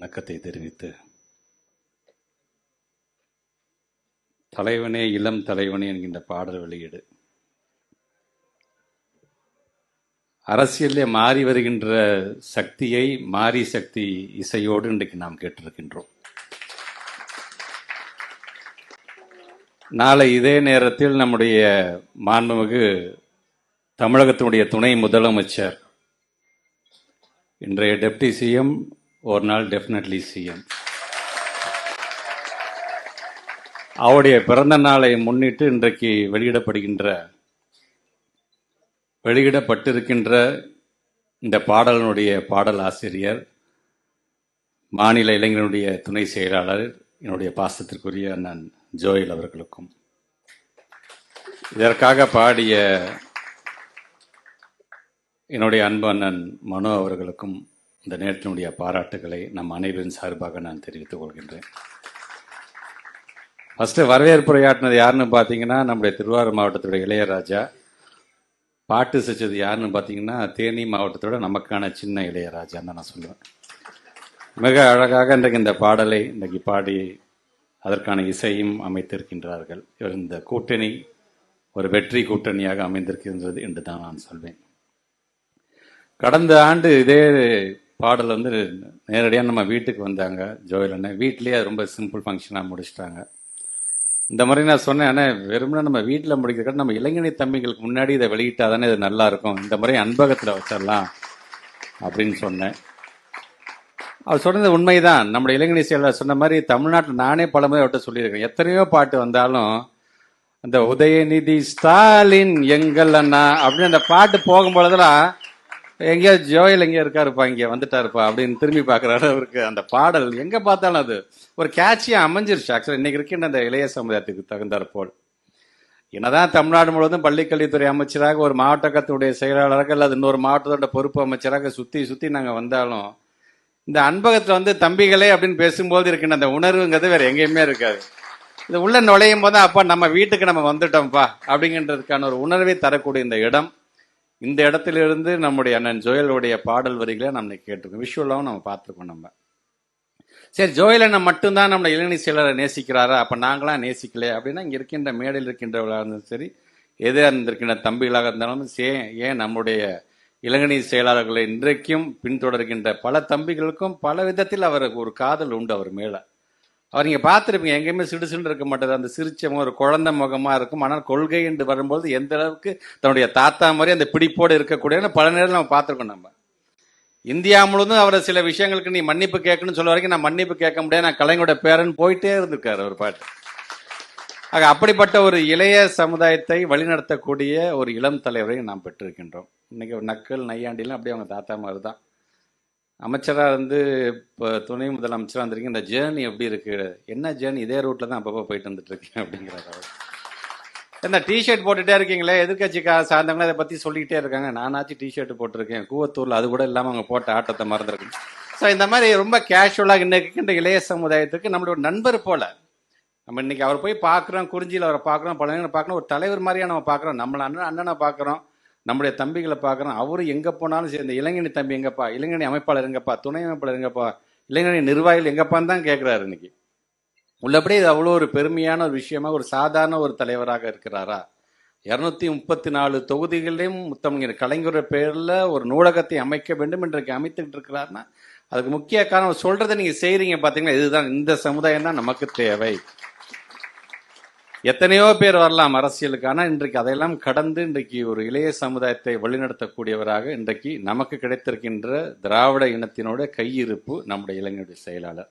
வணக்கத்தை தெரிவித்து தலைவனே இளம் தலைவனே என்கின்ற பாடல் வெளியீடு. அரசியலே மாறி வருகின்ற சக்தியை மாறி சக்தி இசையோடு இன்றைக்கு நாம் கேட்டிருக்கின்றோம். நாளை இதே நேரத்தில் நம்முடைய மாண்புமிகு தமிழகத்தினுடைய துணை முதலமைச்சர் இன்றைய டெப்டி சிஎம் ஒரு நாள் டெஃபினெட்லி சிஎம் அவருடைய பிறந்த நாளை முன்னிட்டு இன்றைக்கு வெளியிடப்படுகின்ற வெளியிடப்பட்டிருக்கின்ற இந்த பாடலினுடைய பாடல் ஆசிரியர் மாநில இளைஞனுடைய துணை செயலாளர் என்னுடைய பாசத்திற்குரிய அண்ணன் ஜோயல் அவர்களுக்கும். இதற்காக பாடிய என்னுடைய அன்பு அண்ணன் மனோ அவர்களுக்கும் இந்த நேரத்தினுடைய பாராட்டுகளை நம் அனைவரின் சார்பாக நான் தெரிவித்துக் கொள்கின்றேன். ஃபர்ஸ்ட் வரவேற்புரையாட்டினது யாருன்னு பார்த்தீங்கன்னா நம்முடைய திருவாரூர் மாவட்டத்துடைய இளையராஜா. பாட்டு செஞ்சது யாருன்னு பார்த்தீங்கன்னா தேனி மாவட்டத்தோட நமக்கான சின்ன இளையராஜான்னு தான் நான் சொல்லுவேன். மிக அழகாக இன்றைக்கு இந்த பாடலை இன்றைக்கு பாடி அதற்கான இசையும் அமைத்திருக்கின்றார்கள். இவர் இந்த கூட்டணி ஒரு வெற்றி கூட்டணியாக அமைந்திருக்கின்றது என்று தான் நான் சொல்வேன். கடந்த ஆண்டு இதே பாடல் வந்து நேரடியாக நம்ம வீட்டுக்கு வந்தாங்க ஜோயில் அண்ணன் வீட்லேயே ரொம்ப சிம்பிள் ஃபங்க்ஷனாக முடிச்சிட்டாங்க. இந்த மாதிரி நான் சொன்னேன் ஆனால் வெறும்னா நம்ம வீட்டில் முடிக்கிறத நம்ம இளைஞனை தம்பிகளுக்கு முன்னாடி இதை வெளியிட்டால் தானே இது நல்லாயிருக்கும் இந்த மாதிரி அன்பகத்தில் வச்சிடலாம் அப்படின்னு சொன்னேன். அவர் சொன்னது உண்மைதான். நம்ம இளைஞனி செயலாளர் சொன்ன மாதிரி தமிழ்நாட்டில் நானே பல முறை அவர்கிட்ட சொல்லியிருக்கேன். எத்தனையோ பாட்டு வந்தாலும் அந்த உதயநிதி ஸ்டாலின் எங்கள் அண்ணா அப்படின்னு அந்த பாட்டு போகும்பொழுதெல்லாம் எங்கேயோ ஜோயில் எங்கேயோ இருக்காருப்பா இங்கே வந்துட்டாருப்பா அப்படின்னு திரும்பி பார்க்குற அளவுக்கு அந்த பாடல். எங்கே பார்த்தாலும் அது ஒரு கேட்சியாக அமைஞ்சிருச்சு. ஆக்சுவலாக இன்னைக்கு இருக்கின்ற அந்த இளைய சமுதாயத்துக்கு தகுந்தாற் போல். என்னதான் தமிழ்நாடு முழுவதும் பள்ளிக்கல்வித்துறை அமைச்சராக ஒரு மாவட்டக்கத்துடைய செயலாளராக அல்லது இன்னொரு மாவட்டத்தோட பொறுப்பு அமைச்சராக சுற்றி சுற்றி நாங்கள் வந்தாலும் இந்த அன்பகத்தில் வந்து தம்பிகளே அப்படின்னு பேசும்போது இருக்கின்ற அந்த உணர்வுங்கிறது வேற எங்கேயுமே இருக்காது. இது உள்ள நுழையும் போது அப்பா நம்ம வீட்டுக்கு நம்ம வந்துட்டோம்ப்பா அப்படிங்கிறதுக்கான ஒரு உணர்வை தரக்கூடிய இந்த இடம். இந்த இடத்திலிருந்து நம்முடைய அண்ணன் ஜோயலுடைய பாடல் வரிகளை நம்ம கேட்டிருக்கோம். விஷுவலாகவும் நம்ம பார்த்துருக்கோம் நம்ம. சரி ஜோயலனை மட்டும்தான் நம்ம இளநீர் செயலரை நேசிக்கிறாரா? அப்போ நாங்களாம் நேசிக்கல அப்படின்னா இங்கே இருக்கின்ற மேடையில் இருக்கின்றவர்களாக இருந்தாலும் சரி எதிராக இருந்திருக்கின்ற தம்பிகளாக இருந்தாலும் சே ஏன் நம்முடைய இளங்கனி செயலாளர்களை இன்றைக்கும் பின்தொடர்கின்ற பல தம்பிகளுக்கும் பல விதத்தில் அவருக்கு ஒரு காதல் உண்டு அவர் மேலே. அவர் நீங்கள் பார்த்துருப்பீங்க எங்கேயுமே சிடுசுன்னு இருக்க மாட்டார். அந்த சிரிச்ச ஒரு குழந்தை முகமாக இருக்கும். ஆனால் கொள்கை என்று வரும்போது எந்த அளவுக்கு தன்னுடைய தாத்தா மாதிரி அந்த பிடிப்போடு இருக்கக்கூடிய பல நேரம் நம்ம பார்த்துருக்கோம் நம்ம. இந்தியா முழுவதும் அவரை சில விஷயங்களுக்கு நீ மன்னிப்பு கேட்கணும்னு சொல்ல வரைக்கும் நான் மன்னிப்பு கேட்க முடியாது. நான் கலைஞரோட பேரன் போயிட்டே இருந்திருக்காரு ஒரு பாட்டு. ஆக அப்படிப்பட்ட ஒரு இளைய சமுதாயத்தை வழிநடத்தக்கூடிய ஒரு இளம் தலைவரை நாம் பெற்றிருக்கின்றோம். இன்னைக்கு ஒரு நக்கல் நையாண்டிலாம் அப்படியே அவங்க தாத்தா மாதிரி தான் அமைச்சராக இருந்து இப்போ துணை முதலமைச்சராக இருந்திருக்கீங்க இந்த ஜேர்னி எப்படி இருக்குது என்ன ஜேர்னி இதே ரூட்டில் தான் அப்பப்போ போயிட்டு வந்துட்டு இருக்கேன் அப்படிங்கிறார் இந்த டிஷர்ட் போட்டுகிட்டே இருக்கீங்களே எதிர்கட்சிக்கா சார்ந்தவங்களே அதை பற்றி சொல்லிக்கிட்டே இருக்காங்க. நானாச்சும் டிஷர்ட் போட்டிருக்கேன். கூவத்தூரில் அது கூட இல்லாமல் அவங்க போட்ட ஆட்டத்தை மறந்துருக்கு ஸோ இந்த மாதிரி ரொம்ப கேஷுவலாக இன்னைக்கு இந்த இளைய சமுதாயத்துக்கு நம்மளோட நண்பர் போல நம்ம இன்னைக்கு அவர் போய் பார்க்குறோம் குறிஞ்சியில் அவரை பார்க்குறோம் பழனியில் பார்க்குறோம் ஒரு தலைவர் மாதிரியாக நம்ம பார்க்குறோம். நம்மள அண்ணன் அண்ணனை பார்க்குறோம். நம்முடைய தம்பிகளை பார்க்குறோம். அவரு எங்கே போனாலும் சரி இந்த இளைஞனி தம்பி எங்கப்பா இளைஞனி அமைப்பாளர் எங்கப்பா துணை அமைப்பாளர் எங்கப்பா இளைஞனி நிர்வாகிகள் எங்கப்பான்னு தான் கேட்குறாரு இன்னைக்கு. உள்ளபடியே இது அவ்வளோ ஒரு பெருமையான ஒரு விஷயமாக ஒரு சாதாரண ஒரு தலைவராக இருக்கிறாரா? இரநூத்தி முப்பத்தி நாலு தொகுதிகளிலும் முத்தமிழர் கலைஞர பேரில் ஒரு நூலகத்தை அமைக்க வேண்டும் என்று அமைத்துக்கிட்டு இருக்கிறாருன்னா அதுக்கு முக்கிய காரணம் சொல்றதை நீங்க செய்றீங்க பாத்தீங்களா? இதுதான் இந்த சமுதாயம் தான் நமக்கு தேவை. எத்தனையோ பேர் வரலாம் அரசியலுக்கு. ஆனால் இன்றைக்கு அதையெல்லாம் கடந்து இன்றைக்கு ஒரு இளைய சமுதாயத்தை வழிநடத்தக்கூடியவராக இன்றைக்கு நமக்கு கிடைத்திருக்கின்ற திராவிட இனத்தினோட கையிருப்பு நம்முடைய இளைஞருடைய செயலாளர்.